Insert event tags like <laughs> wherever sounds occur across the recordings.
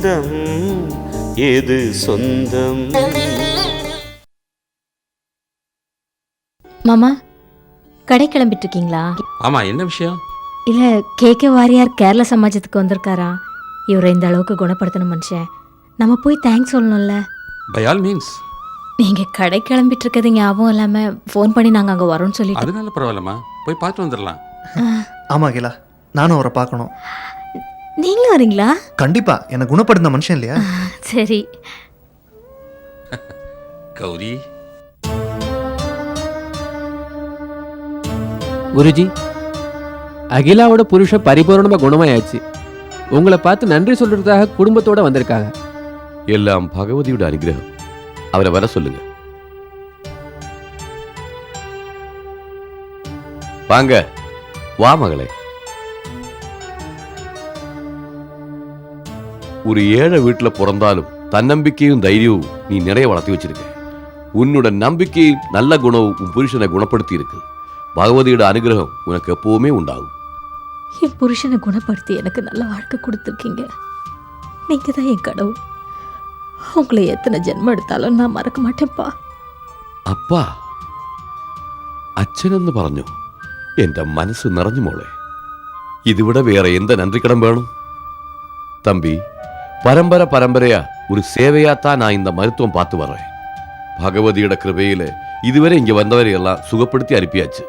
பந்தம் எது சொந்தம்? மாமா கடை கிளம்பிட்டு இருக்கீங்களா ஆமா என்ன விஷயம்? இல்ல கே கே வாரியார் கேரள சமாஜத்துக்கு வந்திருக்காரா? இவரை இந்த அளவுக்கு குணப்படுத்தணும் மனுஷன். நம்ம போய் தேங்க்ஸ் சொல்லணும்ல. பை ஆல் மீன்ஸ் நீங்க கடை கிளம்பிட்டு இருக்கிறது ஞாபகம் இல்லாம ஃபோன் பண்ணி நாங்க அங்க வரோம்னு சொல்லிட்டு அதனால பரவாயில்லம்மா. போய் பார்த்து வந்துடலாம். ஆமா கிலா. நானும் அவரை பார்க்கணும். நீங்களும் வரீங்களா? கண்டிப்பா. எனக்கு குணப்படுத்த மனுஷன் இல்லையா? சரி. கௌரி. குருஜி அகிலாவோட புருஷ பரிபூர்ணமா குணமாயாச்சு. உங்களை பார்த்து நன்றி சொல்றதுக்காக குடும்பத்தோட வந்திருக்காங்க. எல்லாம் பகவதியோட அனுகிரகம். அவரை வர சொல்லுங்க. வாங்க. வா மகளே. ஒரு ஏழை வீட்டுல பிறந்தாலும் தன்னம்பிக்கையும் தைரியமும் நீ நிறைய வளர்த்தி வச்சிருக்க உன்னோட நம்பிக்கையும் நல்ல குணமும் உன் புருஷனை குணப்படுத்தி இருக்கு பகவதியோட அனுகிரகம் உனக்கு எப்பவுமே உண்டாகும் என் புருஷனை குணப்படுத்தி எனக்கு நல்ல வாழ்க்கை கொடுத்துருக்கீங்க நீங்க தான் என் கடவுள் உங்களை எத்தனை ஜென்மம் எடுத்தாலும் நான் மறக்க மாட்டேன்ப்பா അപ്പാ അച്ഛനെന്ന് പറഞ്ഞു എന്റെ മനസ്സ് നിറഞ്ഞു മോളെ ഇതിവിടെ വേറെ എന്ത് നന്ദിക്കടം വേണം தம்பி பரம்பரை பரம்பரையா ஒரு சேவையாத்தான் நான் இந்த மருத்துவம் பார்த்து வர்றேன் பகவதியோட கிருபையில இதுவரை இங்க வந்தவரை எல்லாம் சுகப்படுத்தி அனுப்பியாச்சு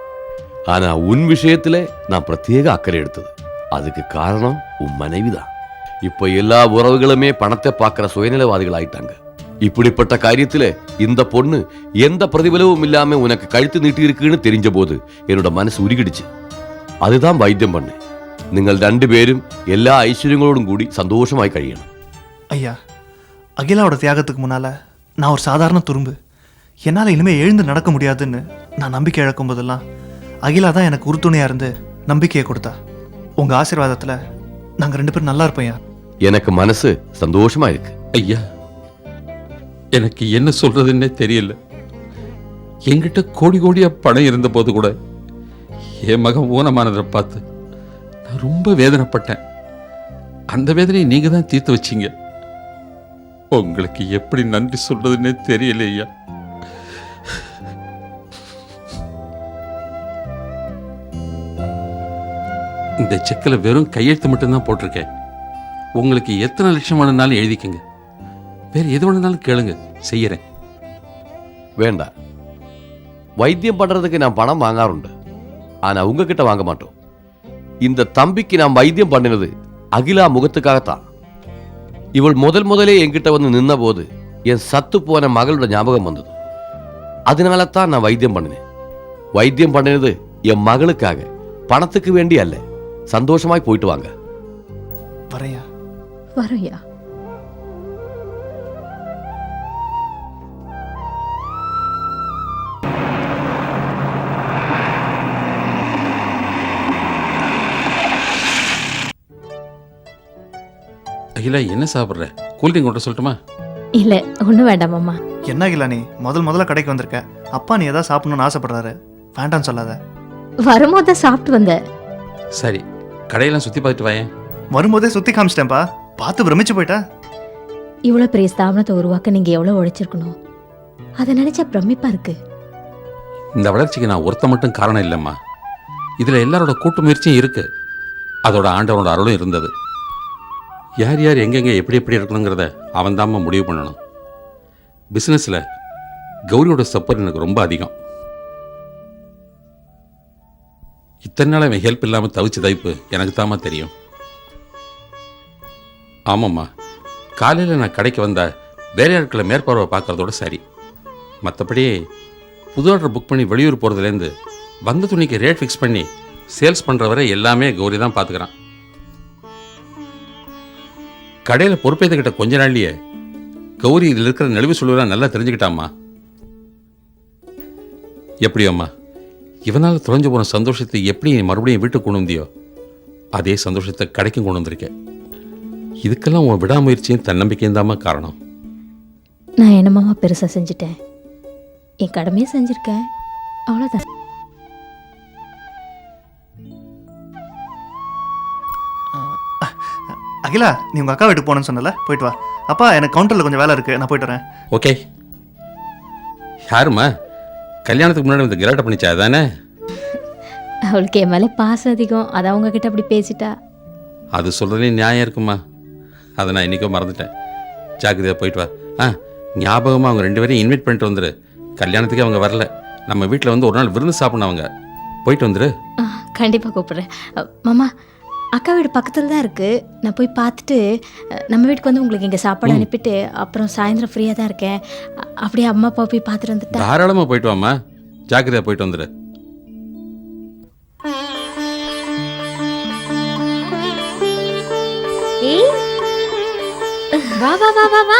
ஆனா உன் விஷயத்துல நான் பிரத்யேக அக்கறை எடுத்தது அதுக்கு காரணம் உன் மனைவிதான் இப்ப எல்லா உறவுகளுமே பணத்தை பார்க்கிற சுயநலவாதிகள் ஆயிட்டாங்க இப்படிப்பட்ட காரியத்துல இந்த பொண்ணு எந்த பிரதிபலவும் இல்லாம உனக்கு கழுத்து நீட்டி இருக்குன்னு தெரிஞ்ச போது என்னோட மனசு உருகிடுச்சு அதுதான் வைத்தியம் பண்ணேன் നിങ്ങൾ രണ്ടുപേരും എല്ലാ ഐശ്വര്യങ്ങളോടും കൂടി സന്തോഷമായി കഴിയണം ஐயா அகிலாவோட தியாகத்துக்கு முன்னால நான் ஒரு சாதாரண துரும்பு. என்னால் இனிமே எழுந்து நடக்க முடியாதுன்னு நான் நம்பிக்கை இழக்கும் போதெல்லாம் அகிலா தான் எனக்கு உறுதுணையா இருந்து நம்பிக்கையை கொடுத்தா. உங்க ஆசீர்வாதத்துல நாங்க ரெண்டு பேரும் நல்லா இருப்போம்யா எனக்கு மனசு சந்தோஷமா இருக்கு. ஐயா எனக்கு என்ன சொல்றதுன்னே தெரியல. என்கிட்ட கோடி கோடியா பணம் இருந்த போது கூட என் மகன் ஊனமானதை பார்த்து நான் ரொம்ப வேதனைப்பட்டேன். அந்த வேதனையை நீங்க தான் தீர்த்து வச்சீங்க. உங்களுக்கு எப்படி நன்றி சொல்றதுன்னே தெரியலையா? இந்த செக்கில் வெறும் கையெழுத்து மட்டும்தான் போட்டிருக்கேன். உங்களுக்கு எத்தனை லட்சம் வேணுனாலும் எழுதிக்கங்க. வேறு எது வேணுனாலும் கேளுங்க. செய்யறேன். வேண்டாம் வைத்தியம் பண்ணுறதுக்கு நான் பணம் வாங்காருண்டு. ஆனால் உங்ககிட்ட வாங்க மாட்டோம். இந்த தம்பிக்கு நான் வைத்தியம் பண்ணினது அகிலா முகத்துக்காகத்தான். இவள் முதல் முதலே என்கிட்ட வந்து நின்ன போது என் சத்து போன மகளோட ஞாபகம் வந்தது. அதனால தான் நான் வைத்தியம் பண்ணினேன். வைத்தியம் பண்ணினது என் மகளுக்காக. பணத்துக்கு வேண்டி அல்ல. சந்தோஷமாய் போயிட்டு அகிலா என்ன சாப்பிட்ற? கூல்ட்ரிங்க் கொண்டு சொல்லட்டுமா? இல்ல ஒண்ணும் வேண்டாம் மாமா என்ன அகிலா நீ? முதல் முதல்ல கடைக்கு வந்திருக்க. அப்பா நீ எதாவது சாப்பிடணும்னு ஆசைப்படுறாரு. வேண்டாம்னு சொல்லாத. வரும்போது தான் சாப்பிட்டு வந்தேன் சரி கடையெல்லாம் சுற்றி பார்த்துட்டு வாயேன். வரும்போதே சுத்தி காமிச்சிட்டேன்ப்பா. பார்த்து பிரமிச்சு போயிட்டா. இவ்வளவு பெரிய ஸ்தாபனத்தை உருவாக்க நீங்க எவ்வளவு உழைச்சிருக்கணும்? அதை நினைச்சா பிரமிப்பா இருக்கு. இந்த வளர்ச்சிக்கு நான் ஒருத்த மட்டும் காரணம் இல்லைம்மா. இதில் எல்லாரோட கூட்டு முயற்சியும் இருக்கு. அதோட ஆண்டவனோட அருளும் இருந்தது. யார் யார் எங்கெங்கே எப்படி எப்படி இருக்கணுங்கிறத அவன் முடிவு பண்ணணும். பிஸ்னஸில் கௌரியோட சப்போர்ட் எனக்கு ரொம்ப அதிகம். இத்தனை நாள் அவன் ஹெல்ப் இல்லாமல் தவிச்ச தவிப்பு எனக்கு தாம்மா தெரியும். ஆமாம்மா காலையில் நான் கடைக்கு வந்தால் வேலையாட்களை மேற்பார்வை பார்க்குறதோட சரி. மற்றபடி புது ஆர்டர் புக் பண்ணி வெளியூர் போகிறதுலேருந்து வந்த துணிக்கு ரேட் ஃபிக்ஸ் பண்ணி சேல்ஸ் பண்ணுற வரை எல்லாமே கௌரி தான் பார்த்துக்கிறான் கடையில் பொறுப்பேற்றுக்கிட்ட கொஞ்ச நாள்லையே கௌரி இதில் இருக்கிற நெளிவு சொல்லுவெல்லாம் நல்லா தெரிஞ்சுக்கிட்டாம்மா. எப்படியோம்மா? இவனால் தொலைஞ்சு போன சந்தோஷத்தை எப்படி நீ மறுபடியும் வீட்டுக்கு கொண்டு வந்தியோ? அதே சந்தோஷத்தை கடைக்கும் கொண்டு வந்திருக்கேன். இதுக்கெல்லாம் உன் விடாமுயற்சியும் தன்னம்பிக்கையும் தாம்மா காரணம். நான் என்னமாமா பெருசாக செஞ்சுட்டேன்? என் கடமையை செஞ்சுருக்கேன் அவ்வளோதான் அகிலா நீ உங்கள் அக்கா வீட்டுக்கு போகணும்னு சொன்னல? போயிட்டு வா. அப்பா எனக்கு கவுண்டரில் கொஞ்சம் வேலை இருக்குது நான் போயிட்டு வரேன். ஓகே. யாரும்மா? கல்யாணத்துக்கு முன்னாடி வந்து கிராட்ட பண்ணிச்சா? தானே அவளுக்கு என் மேலே பாசம் அதிகம். அதை அவங்கக்கிட்ட அப்படி பேசிட்டா? அது சொல்கிறதுலேயும் நியாயம் இருக்குமா? அதை நான் இன்றைக்கோ மறந்துட்டேன். ஜாக்கிரதையாக போயிட்டு வா. ஆ ஞாபகமாக அவங்க ரெண்டு பேரையும் இன்வைட் பண்ணிட்டு வந்துரு. கல்யாணத்துக்கு அவங்க வரல. நம்ம வீட்டில் வந்து ஒரு நாள் விருந்து சாப்பிடணும் அவங்க. போயிட்டு வந்துரு. கண்டிப்பாக கூப்பிட்றேன். மாமா அக்கா வீடு பக்கத்தில் தான் இருக்குது நான் போய் பார்த்துட்டு நம்ம வீட்டுக்கு வந்து உங்களுக்கு இங்கே சாப்பாடு அனுப்பிட்டு அப்புறம் சாயந்தரம் ஃப்ரீயாக தான் இருக்கேன். அப்படியே அம்மா அப்பா போய் பார்த்துட்டு வந்துட்டா. தாராளமாக போயிட்டு வாம்மா. ஜாக்கிரதையாக போயிட்டு வந்துரு. ஏய். வா வா வா வா வா.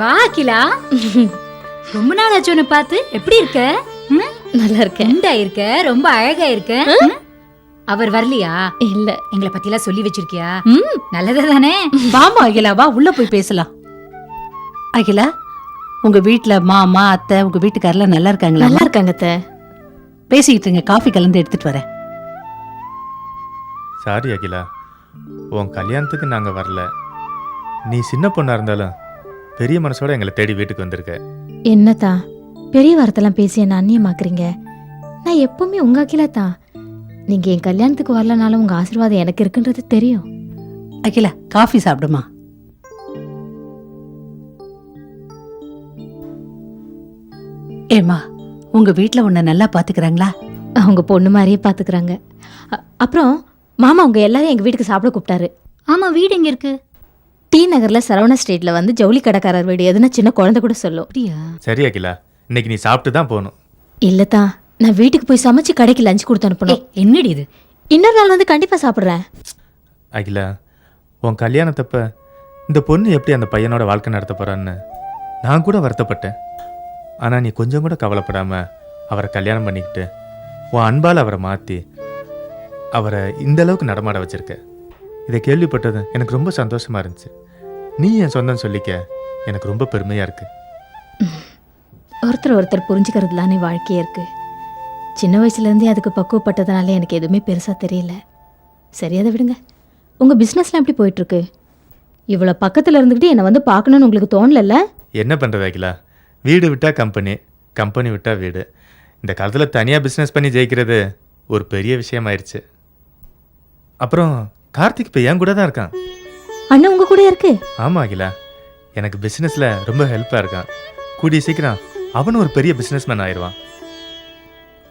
வா அகிலா. ரொம்ப நாள் ஆச்சு உன்னை பார்த்து. எப்படி இருக்க? ம்? நல்லா இருக்கேன். இருக்க ரொம்ப அழகா இருக்க? அவர் வரலையா? இல்லை. எங்களை பத்தி எல்லாம் சொல்லி வச்சிருக்கியா? ம். நல்லதா தானே வாமா அகிலா வா உள்ள போய் பேசலாம். அகிலா உங்க வீட்ல மாமா அத்தை உங்க வீட்டுக்காரெல்லாம் நல்லா இருக்காங்களா? நல்லா இருக்காங்க அத்தை. பேசிக்கிட்டு இருங்க காஃபி கலந்து எடுத்துட்டு வரேன். சாரி அகிலா. உன் கல்யாணத்துக்கு நாங்கள் வரல. நீ சின்ன பொண்ணாக இருந்தாலும் பெரிய மனசோட எங்களை தேடி வீட்டுக்கு வந்திருக்க. என்னத்தா? பெரிய வார்த்தைலாம் பேசி என்ன அந்நியமாக்குறீங்க? நான் எப்பவுமே உங்க அகிலா தான் நீங்க என் கல்யாணத்துக்கு வரலனாலும் உங்க ஆசீர்வாதம் எனக்கு இருக்குன்றது தெரியும். அகிலா காஃபி சாப்பிடுமா? ஏமா உங்க வீட்ல உன்னை நல்லா பாத்துக்கிறாங்களா? அவங்க பொண்ணு மாதிரியே பாத்துக்கிறாங்க. அ- அப்புறம் மாமா உங்க எல்லாரையும் எங்க வீட்டுக்கு சாப்பிட கூப்பிட்டாரு. ஆமா வீடு எங்க இருக்கு? டி நகர்ல சரவண ஸ்ட்ரீட்ல வந்து ஜவுளி கடைக்காரர் வீடு எதுனா சின்ன குழந்தை கூட சொல்லும். அப்படியா? சரி அகிலா இன்னைக்கு நீ சாப்பிட்டு தான் போகணும் இல்லத்தா நான் வீட்டுக்கு போய் சமைச்சு கடைக்கு லஞ்ச் கொடுத்து அனுப்பணும். என்னடி இது? இன்னொரு நாள் வந்து கண்டிப்பா சாப்பிடுறேன். அகிலா உன் கல்யாணத்தப்ப இந்த பொண்ணு எப்படி அந்த பையனோட வாழ்க்கை நடத்த போறான்னு நான் கூட வருத்தப்பட்டேன். ஆனால் நீ கொஞ்சம் கூட கவலைப்படாம அவரை கல்யாணம் பண்ணிக்கிட்டு உன் அன்பால் அவரை மாற்றி அவரை இந்த அளவுக்கு நடமாட வச்சிருக்க. இதை கேள்விப்பட்டது எனக்கு ரொம்ப சந்தோஷமா இருந்துச்சு. நீ என் சொந்தம் சொல்லிக்க எனக்கு ரொம்ப பெருமையா இருக்கு. ஒருத்தர் ஒருத்தர் புரிஞ்சுக்கிறதுலானே வாழ்க்கையே இருக்கு. சின்ன வயசுல இருந்தே அதுக்கு பக்குவப்பட்டதுனால எனக்கு எதுவுமே பெருசா தெரியல. சரி அதை விடுங்க. உங்க பிசினஸ்லாம் எப்படி போயிட்டு இருக்கு இவ்வளவு பக்கத்துல இருந்துகிட்டு என்னை வந்து பார்க்கணும்னு உங்களுக்கு தோணலல்ல? என்ன பண்ணுறது அகிலா? வீடு விட்டா கம்பெனி கம்பெனி விட்டா வீடு. இந்த காலத்தில் தனியாக பிஸ்னஸ் பண்ணி ஜெயிக்கிறது ஒரு பெரிய விஷயமாயிருச்சு. அப்புறம் கார்த்திக் இப்போ என் கூட தான் இருக்கான். அண்ணன் உங்க கூட இருக்கு? ஆமாம் அகிலா. எனக்கு பிஸ்னஸில் ரொம்ப ஹெல்ப்பாக இருக்கான். கூடிய சீக்கிரம் அவனும் ஒரு பெரிய பிஸ்னஸ்மேன் ஆயிடுவான்.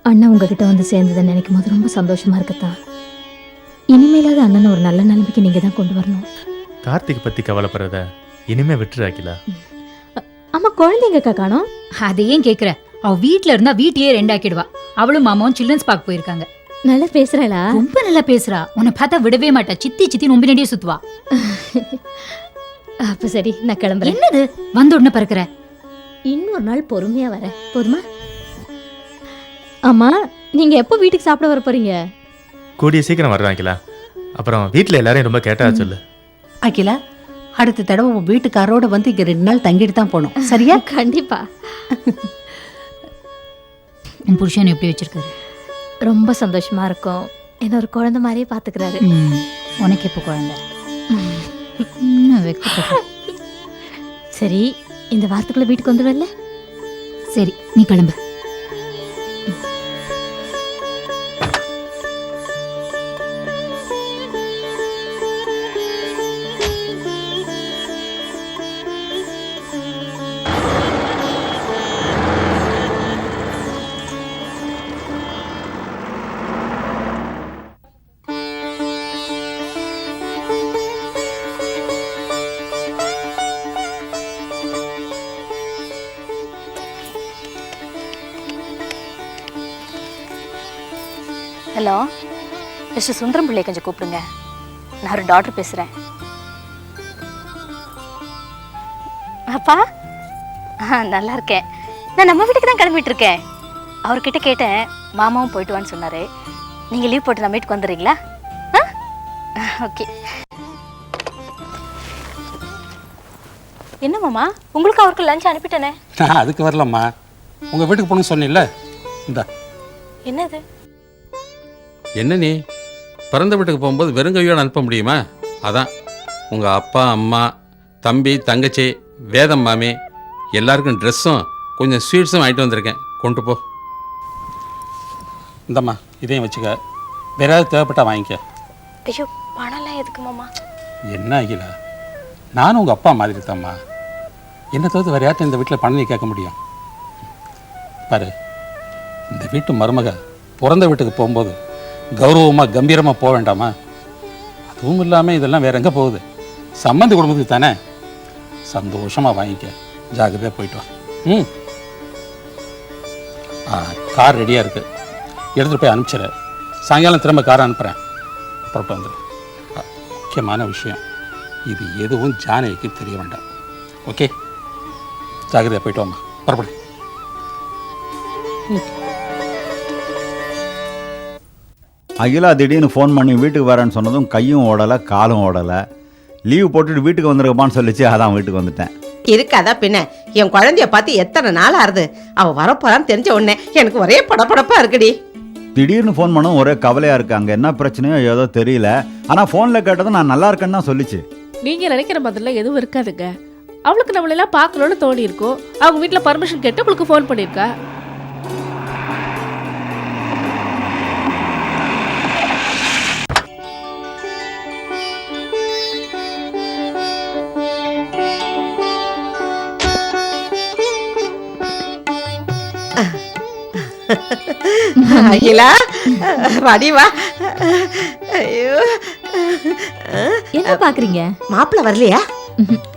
அண்ணன் உங்ககிட்ட வந்து சேர்ந்ததை நினைக்கும் போது ரொம்ப சந்தோஷமா இருக்குதான் இனிமேலாவது அண்ணனை ஒரு நல்ல நிலைமைக்கு நீங்க தான் கொண்டு வரணும். கார்த்திக் பற்றி கவலைப்படுறத இனிமே விட்டுரு அகிலா. ஆமா குழந்தைங்க காணோம்? அதையும் கேக்குற? அவ வீட்ல இருந்தா வீட்டையே ரெண்டாக்கிடுவா. அவளும் மாமாவும் சில்ட்ரன்ஸ் பார்க் போயிருக்காங்க. நல்லா பேசுறாளா? ரொம்ப நல்லா பேசுறா. உன்னை பார்த்தா விடவே மாட்டா. சித்தி சித்தி நொம்பி நடியே சுத்துவா. அப்ப சரி நான் கிளம்புறேன். என்னது? வந்த உடனே பறக்குற. இன்னொரு நாள் பொறுமையா வரேன். போதுமா? ஆமா நீங்க எப்போ வீட்டுக்கு சாப்பிட வர போறீங்க? கூடிய சீக்கிரம் வர்றான் அகிலா. அப்புறம் வீட்டில் எல்லாரையும் ரொம்ப கேட்டா சொல்லு. அகிலா அடுத்த தடவை உன் வீட்டுக்காரோட வந்து இங்க ரெண்டு நாள் தங்கிட்டு தான் போகணும். <laughs> சரியா? கண்டிப்பா. <laughs> உன் புருஷன் எப்படி வச்சிருக்காரு? ரொம்ப சந்தோஷமா இருக்கும். என்ன ஒரு குழந்தை மாதிரியே பாத்துக்கிறாரு. ம், உனக்கு எப்போ குழந்தை? இன்னும் வெக்கப்பட்ட <laughs> சரி இந்த வாரத்துக்குள்ள வீட்டுக்கு வந்துடுவல்ல சரி நீ கிளம்பு. ஹலோ மிஸ்டர் சுந்தரம் பிள்ளையை கொஞ்சம் கூப்பிடுங்க. நான் ஒரு டாக்டர் பேசுகிறேன் அப்பா? ஆ நல்லா இருக்கேன். நான் நம்ம வீட்டுக்கு தான் கிளம்பிட்டு இருக்கேன். அவர்கிட்ட கேட்டேன் மாமாவும் போயிட்டு வான்னு சொன்னார். நீங்கள் லீவ் போட்டு நம்ம வீட்டுக்கு வந்துடுறீங்களா? ஆ? ஓகே என்ன மாமா? உங்களுக்கு அவருக்கு லஞ்ச் அனுப்பிட்டேனே. நான் <laughs> அதுக்கு வரலம்மா. உங்கள் வீட்டுக்கு போகணும்னு சொன்னீல்ல இந்த. என்னது? என்ன நீ? பிறந்த வீட்டுக்கு போகும்போது வெறுங்கையோடு அனுப்ப முடியுமா? அதான். உங்கள் அப்பா அம்மா தம்பி தங்கச்சி வேதம் மாமி எல்லாருக்கும் ட்ரெஸ்ஸும் கொஞ்சம் ஸ்வீட்ஸும் வாங்கிட்டு வந்திருக்கேன். கொண்டு போ. இந்தம்மா இதையும் வச்சுக்க. வேற ஏதாவது தேவைப்பட்டா வாங்கிக்க. ஐயோ பணம்லாம் எதுக்கு மாமா? என்ன அகிலா? நானும் உங்கள் அப்பா மாதிரி தாம்மா என்ன தவிர்த்து வேறு யார்ட்ட இந்த வீட்டில் பணம் நீ கேட்க முடியும்? பாரு இந்த வீட்டு மருமக பிறந்த வீட்டுக்கு போகும்போது கௌரவமாக கம்பீரமாக போக வேண்டாமா? அதுவும் இல்லாமல் இதெல்லாம் வேற எங்கே போகுது? சம்மந்தி குடும்பத்துக்கு தானே? சந்தோஷமாக வாங்கிக்க. ஜாகிரதையாக போயிட்டு வா. ம். ஆ கார் ரெடியாக இருக்குது எடுத்துகிட்டு போய் அனுப்பிச்சிடு. சாயங்காலம் திரும்ப காரை அனுப்புகிறேன் புறப்பட்டு வந்துடு. முக்கியமான விஷயம். இது எதுவும் ஜானகிக்கு தெரிய வேண்டாம். ஓகே? ஜாகிரதையாக போயிட்டு வாம்மா. புறப்படு. அகிலா திடீர்னு ஃபோன் பண்ணி வீட்டுக்கு வரேன்னு சொன்னதும் கையும் ஓடலை காலும் ஓடலை. லீவு போட்டுட்டு வீட்டுக்கு வந்துருக்கப்பான்னு சொல்லிச்சு அதான் வீட்டுக்கு வந்துட்டேன். இருக்காதா பின்ன? என் குழந்தைய பார்த்து எத்தனை நாள் ஆறுது? அவ வரப்போறான்னு தெரிஞ்ச உடனே எனக்கு ஒரே படபடப்பா இருக்குடி. திடீர்னு ஃபோன் பண்ணவும் ஒரே கவலையாக இருக்கு. அங்கே என்ன பிரச்சனையோ ஏதோ தெரியல. ஆனால் ஃபோனில் கேட்டதும் நான் நல்லா இருக்கேன்னு தான் சொல்லிச்சு. நீங்க நினைக்கிற மாதிரிலாம் எதுவும் இருக்காதுங்க. அவளுக்கு நம்மளெல்லாம் பார்க்கணும்னு தோணி இருக்கும் அவங்க வீட்ல பர்மிஷன் கேட்டு உங்களுக்கு ஃபோன் பண்ணியிருக்கா? <laughs> அகிலா வடி வா. ஐயோ. என்ன பார்க்குறீங்க மாப்பிள்ள வரலையா?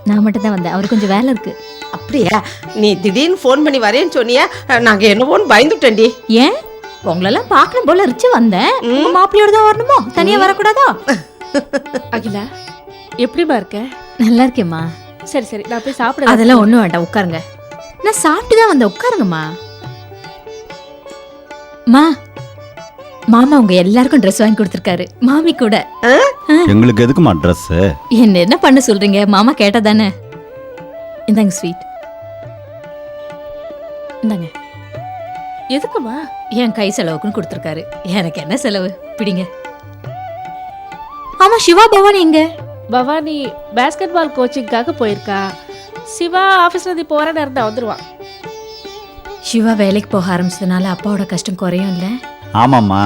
நான் மட்டும் தான் வந்தேன். அவர் கொஞ்சம் வேலை இருக்கு. அப்படியா? நீ திடீர்னு ஃபோன் பண்ணி வரேன்னு சொன்னியா? நாங்க என்னவோன்னு பயந்துட்டேன்டி. ஏன்? உங்களெல்லாம் பார்க்கணும் போல இருந்துச்சு வந்தேன். உங்க மாப்பிள்ளையோட தான் வரணுமோ? தனியா வரக்கூடாதா? அகிலா எப்படிமா இருக்க? நல்லா இருக்கேம்மா. சரி சரி. நான் போய் சாப்பிட அதெல்லாம் ஒண்ணும் வேண்டாம். உட்காருங்க. நான் சாப்பிட்டு தான் வந்தேன். உட்காருங்கம்மா. மா மாமா உங்க எல்லாருக்கும் ட்ரெஸ் வாங்கி கொடுத்துருக்காரு. மாமி கூட. எங்களுக்கு எதுக்குமா ட்ரெஸ்ஸு என்ன என்ன பண்ண சொல்றீங்க? மாமா கேட்டா தானே இந்தாங்க ஸ்வீட் இந்தாங்க. எதுக்குமா? என் கை செலவுக்குன்னு கொடுத்துருக்காரு. எனக்கு என்ன செலவு? பிடிங்க. ஆமா சிவா பவானி எங்க? பவானி பேஸ்கெட் பால் கோச்சிங்காக போயிருக்கா. சிவா ஆஃபீஸ்ல இருந்து போற நேரம் தான் வந்துருவான். சிவா வேலைக்கு போக ஆரம்பிச்சதுனால அப்பாவோட கஷ்டம் குறையும் இல்ல? ஆமாம்மா.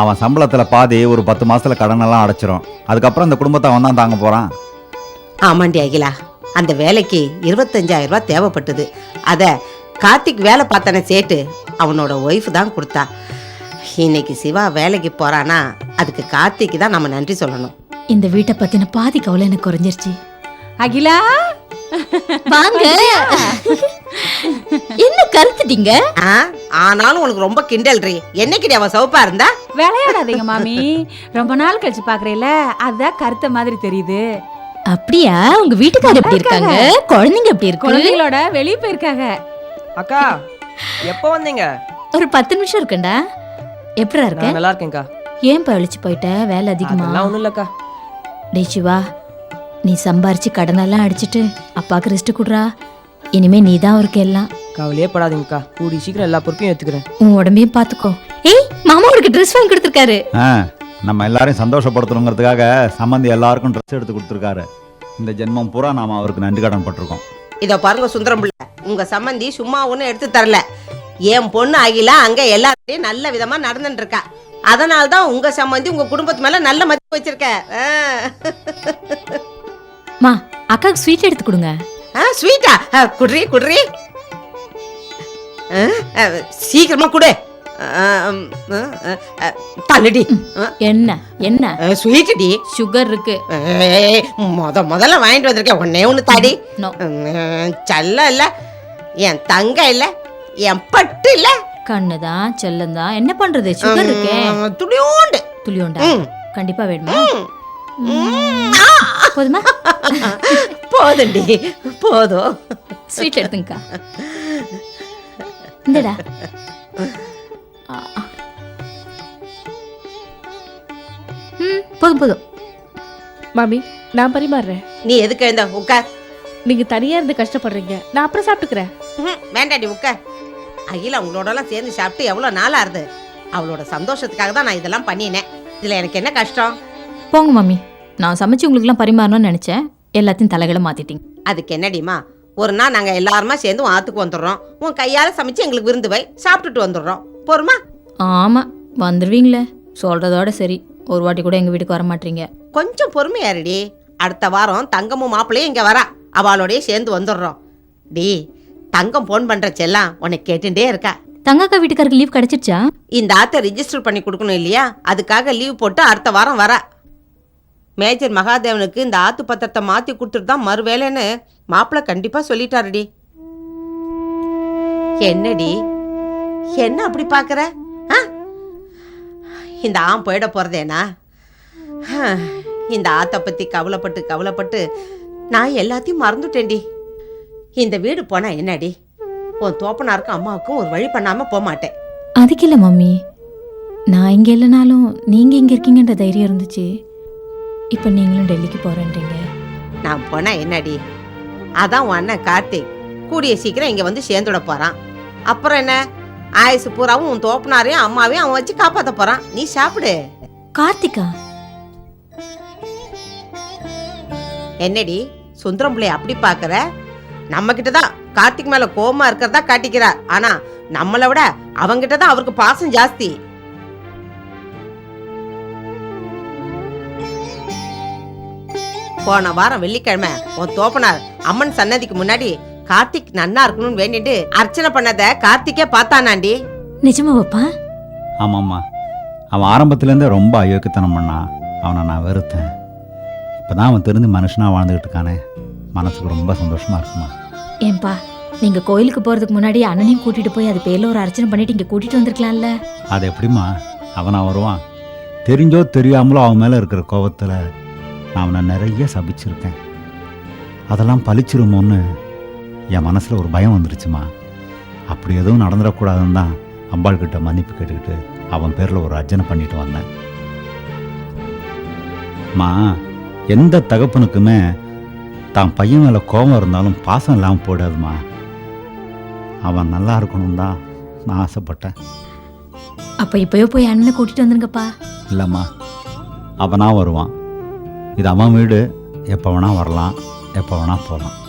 அவன் சம்பளத்தில் பாதி ஒரு பத்து மாசத்துல கடனெல்லாம் அடைச்சிரும். அதுக்கப்புறம் இந்த குடும்பத்தை அவன் தான் தாங்க போகிறான் ஆமாண்டி அகிலா. அந்த வேலைக்கு இருபத்தஞ்சாயிரம் ரூபாய் தேவைப்பட்டது. அத கார்த்திக் வேலை பார்த்தானே சேட்டு அவனோட ஒய்ஃப் தான் கொடுத்தா. இன்னைக்கு சிவா வேலைக்கு போறானா அதுக்கு கார்த்திக்கு தான் நம்ம நன்றி சொல்லணும். இந்த வீட்டை பத்தின பாதி கவலை எனக்கு குறைஞ்சிருச்சு. அகிலா! வாங்க. என்ன கருத்துட்டீங்க? ஆ, ஆனாலும் உனக்கு ரொம்ப கிண்டல்றி என்னைக்குடி அவன் சவுப்பா இருந்தா? விளையாடாதீங்க மாமி. ரொம்ப நாள் கழிச்சு பாக்குறீல அதான் கருத்த மாதிரி தெரியுது. அப்படியா? உங்க வீட்டுக்காரர் எப்படி இருக்காங்க. குழந்தைங்க எப்படி இருக்கு? குழந்தைகளோட வெளியே போயிருக்காங்க. அக்கா எப்போ வந்தீங்க? ஒரு பத்து நிமிஷம் இருக்குண்டா எப்படா இருக்க? நல்லா இருக்கேன்க்கா. ஏன் பழிச்சு போயிட்ட? வேலை அதிகமா? அதெல்லாம் ஒன்றும் இல்லைக்கா. டேய் சிவா நீ சம்பாரிச்சு கடனெல்லாம் அடிச்சிட்டு அப்பாவுக்கு ரெஸ்ட் குடுறா. இனிமே நீ தான் அவருக்கு எல்லாம். கவலையே படாதீங்கக்கா. கூடி சீக்கிரம் எல்லா பொறுப்பையும் எடுத்துக்கிறேன் உன் உடம்பையும் பாத்துக்கோ. ஏய் மாமா உனக்கு ட்ரெஸ் வாங்கி கொடுத்துருக்காரு. ஆ நம்ம எல்லாரையும் சந்தோஷப்படுத்தணுங்கிறதுக்காக சம்மந்தி எல்லாருக்கும் ட்ரெஸ் எடுத்து கொடுத்துருக்காரு. இந்த ஜென்மம் பூரா நாம அவருக்கு நன்றி கடன் பட்டிருக்கோம். இதோ பாருங்க சுந்தரம் பிள்ளை. உங்க சம்மந்தி சும்மா ஒன்றும் எடுத்து தரல. என் பொண்ணு அகிலா அங்க எல்லாத்தையும் நல்ல விதமா நடந்துட்டு இருக்கா. அதனால தான் உங்க சம்மந்தி உங்க குடும்பத்து மேல நல்ல மதிப்பு வச்சிருக்க. ஆ. மா அக்காவுக்கு ஸ்வீட் எடுத்து கொடுங்க. ஸ்வீட்டா? ஆ, ஆ, சீக்கிரமா கொடு. தள்ளுடி. என்ன என்ன? ஸ்வீட்டுடி. சுகர் இருக்கு. முத முதல்ல வாங்கிட்டு வந்திருக்கேன். ஒன்னே ஒன்று தாடி. செல்லம் இல்ல. என் தங்க இல்ல. என் பட்டு இல்ல. கண்ணுதான் செல்லந்தான் என்ன பண்றது? சுகர் இருக்கே. துளியோண்டு. துளியோண்டா. கண்டிப்பா வேணுமா? போதுமா? <laughs> போதும்டி போதும். ஸ்வீட் எடுத்துங்கக்கா. இந்தடா. ம் போதும் போதும். மாமி நான் பரிமாறுறேன். நீ எதுக்கு எழுந்த? உட்கார் நீங்க தனியா இருந்து கஷ்டப்படுறீங்க. நான் அப்புறம் சாப்பிட்டுக்கிறேன். ம், வேண்டாடி உட்கார் அகிலா உங்களோடலாம் சேர்ந்து சாப்பிட்டு எவ்வளோ நாள் ஆறுது அவளோட சந்தோஷத்துக்காக தான் நான் இதெல்லாம் பண்ணினேன். இதில் எனக்கு என்ன கஷ்டம்? போங்க மம்மி நான் சமைச்சு உங்களுக்குலாம் பரிமாறணும்னு நினச்சேன். எல்லாத்தையும் தலைகளை மாற்றிட்டீங்க அதுக்கு என்னடிமா? ஒரு நாள் நாங்கள் எல்லாருமா சேர்ந்து உன் ஆத்துக்கு வந்துடுறோம். உன் கையால் சமைச்சு எங்களுக்கு விருந்து வை. சாப்பிட்டுட்டு வந்துடுறோம். போருமா ஆமாம் வந்துடுவீங்களே சொல்கிறதோட சரி. ஒரு வாட்டி கூட எங்கள் வீட்டுக்கு வர மாட்டீங்க. கொஞ்சம் பொறுமையாருடி. அடுத்த வாரம் தங்கமும் மாப்பிள்ளையும் இங்கே வரா. அவளோடய சேர்ந்து வந்துடுறோம். டி தங்கம் ஃபோன் பண்ணுற செல்லாம் உன்னை கேட்டுட்டே இருக்கா. தங்கக்கா வீட்டுக்காருக்கு லீவ் கிடச்சிருச்சா? இந்த ஆத்தை ரிஜிஸ்டர் பண்ணி கொடுக்கணும் இல்லையா? அதுக்காக லீவ் போட்டு அடுத்த வாரம் வரா. மேஜர் மகாதேவனுக்கு இந்த ஆத்து பத்திரத்தை மாற்றி கொடுத்துட்டு தான் மறு வேலைன்னு மாப்பிள்ளை கண்டிப்பாக சொல்லிட்டாருடி. என்னடி? என்ன அப்படி பார்க்குற? ஆ? இந்த ஆம் போயிட போகிறதேனா இந்த ஆத்தை பற்றி கவலைப்பட்டு கவலைப்பட்டு நான் எல்லாத்தையும் மறந்துட்டேன்டி. இந்த வீடு போனால் என்னடி? உன் தோப்பனாருக்கும் அம்மாவுக்கும் ஒரு வழி பண்ணாமல் போக மாட்டேன். அதுக்கு இல்லை மம்மி. நான் இங்கே இல்லைனாலும் நீங்கள் இங்கே இருக்கீங்கன்ற தைரியம் இருந்துச்சு. இப்போ நீங்களும் டெல்லிக்கு போகிறேன்றீங்க நான் போனா என்னடி? அதான் உன் அண்ணன் கார்த்திக். கூடிய சீக்கிரம் இங்க வந்து சேர்ந்துட போறான். அப்புறம் என்ன? ஆயுசு பூராவும் உன் தோப்பனாரையும் அம்மாவையும் அவன் வச்சு காப்பாத்த போறான். நீ சாப்பிடு. கார்த்திகா? என்னடி? சுந்தரம் பிள்ளை அப்படி பாக்குற? நம்ம கிட்ட தான் கார்த்திக் மேல கோவமா இருக்கிறதா காட்டிக்கிறார். ஆனா நம்மளை விட அவங்கிட்ட தான் அவருக்கு பாசம் ஜாஸ்தி. போன வாரம் வெள்ளிக்கிழமை உன் தோப்பனார் அம்மன் சன்னதிக்கு முன்னாடி கார்த்திக் நன்னா இருக்கணும்னு வேண்டிட்டு அர்ச்சனை பண்ணத கார்த்திக்கே பார்த்தானாண்டி. நிஜமாவாப்பா ஆமாம்மா. அவன் ஆரம்பத்துலேருந்தே ரொம்ப அயோக்கியத்தனம் பண்ணான் அவனை நான் வெறுத்தேன். இப்போ தான் அவன் தெரிஞ்சு மனுஷனாக வாழ்ந்துக்கிட்டு இருக்கானே. மனசுக்கு ரொம்ப சந்தோஷமாக இருக்குமா. ஏன்பா நீங்கள் கோயிலுக்கு போகிறதுக்கு முன்னாடி அண்ணனையும் கூட்டிகிட்டு போய் அது பேரில் ஒரு அர்ச்சனை பண்ணிட்டு இங்கே கூட்டிகிட்டு வந்திருக்கலாம்ல? அது எப்படிம்மா? அவனா வருவான். தெரிஞ்சோ தெரியாமலோ அவன் மேலே இருக்கிற கோபத்தில் நான் அவனை நிறைய சபிச்சிருக்கேன். அதெல்லாம் பழிச்சிருமோன்னு என் மனசில் ஒரு பயம் வந்துருச்சுமா. அப்படி எதுவும் நடந்துடக்கூடாதுன்னு தான் அம்பாள் கிட்ட மன்னிப்பு கேட்டுக்கிட்டு அவன் பேரில் ஒரு அர்ச்சனை பண்ணிட்டு வந்தேன். மா எந்த தகப்பனுக்குமே தான் பையன் மேலே கோபம் இருந்தாலும் பாசம் இல்லாமல் போடாதுமா அவன் நல்லா இருக்கணும் தான் நான் ஆசைப்பட்டேன். அப்போ இப்போயோ போய் அண்ணனை கூட்டிகிட்டு வந்துருங்கப்பா. இல்லைம்மா அவனா வருவான். இது அவன் வீடு. எப்போ வேணால் வரலாம். எப்போ வேணால் போகலாம்.